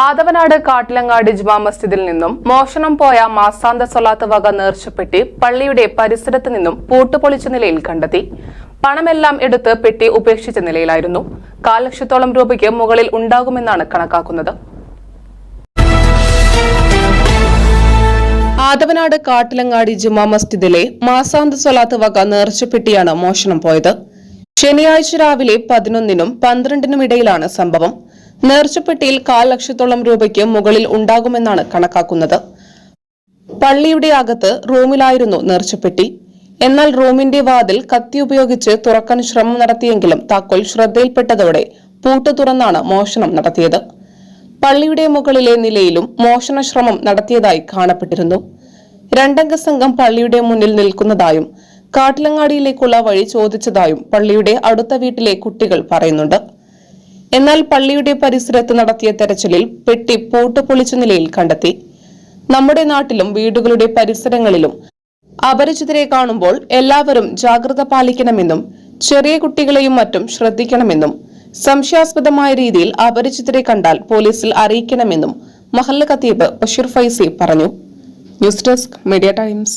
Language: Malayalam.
ആദവനാട് കാട്ടിലങ്ങാട് ജുമാ മസ്ജിദിൽ നിന്നും മോഷണം പോയ മാസാന്ത സൊലാത്ത് വക നേർച്ചപ്പെട്ടി പള്ളിയുടെ പരിസരത്ത് നിന്നും പൂട്ടുപൊളിച്ച നിലയിൽ കണ്ടെത്തി. പണമെല്ലാം എടുത്ത് പെട്ടി ഉപേക്ഷിച്ച നിലയിലായിരുന്നു. കാൽ ലക്ഷത്തോളം രൂപയ്ക്ക് മുകളിൽ ഉണ്ടാകുമെന്നാണ് കണക്കാക്കുന്നത്. ആദവനാട് കാട്ടിലങ്ങാടി ജുമാ മസ്ജിദിലെ മാസാന്ത സൊലാത്ത് വക നേർച്ചപ്പെട്ടിയാണ് മോഷണം പോയത്. ശനിയാഴ്ച രാവിലെ പതിനൊന്നിനും പന്ത്രണ്ടിനും ഇടയിലാണ് സംഭവം. നേർച്ചപ്പെട്ടിയിൽ കാൽ ലക്ഷത്തോളം രൂപയ്ക്ക് മുകളിൽ ഉണ്ടാകുമെന്നാണ് കണക്കാക്കുന്നത്. പള്ളിയുടെ അകത്ത് റൂമിലായിരുന്നു നേർച്ചപ്പെട്ടി. എന്നാൽ റൂമിന്റെ വാതിൽ കത്തി ഉപയോഗിച്ച് തുറക്കാൻ ശ്രമം നടത്തിയെങ്കിലും താക്കോൽ ശ്രദ്ധയിൽപ്പെട്ടതോടെ പൂട്ട് തുറന്നാണ് മോഷണം നടത്തിയത്. പള്ളിയുടെ മുകളിലെ നിലയിലും മോഷണ ശ്രമം നടത്തിയതായി കാണപ്പെട്ടിരുന്നു. രണ്ടംഗ സംഘം പള്ളിയുടെ മുന്നിൽ നിൽക്കുന്നതായും കാട്ടിലങ്ങാടിയിലേക്കുള്ള വഴി ചോദിച്ചതായും പള്ളിയുടെ അടുത്ത വീട്ടിലെ കുട്ടികൾ പറയുന്നുണ്ട്. എന്നാൽ പള്ളിയുടെ പരിസരത്ത് നടത്തിയ തെരച്ചിലിൽ പെട്ടി പൂട്ട് പൊളിച്ച നിലയിൽ കണ്ടെത്തി. നമ്മുടെ നാട്ടിലും വീടുകളുടെ പരിസരങ്ങളിലും അപരിചിതരെ കാണുമ്പോൾ എല്ലാവരും ജാഗ്രത പാലിക്കണമെന്നും ചെറിയ കുട്ടികളെയും മറ്റും ശ്രദ്ധിക്കണമെന്നും സംശയാസ്പദമായ രീതിയിൽ അപരിചിതരെ കണ്ടാൽ പോലീസിൽ അറിയിക്കണമെന്നും മഹല്ല ഖത്തീബ് ബഷീർ ഫൈസി പറഞ്ഞു. News desk media times.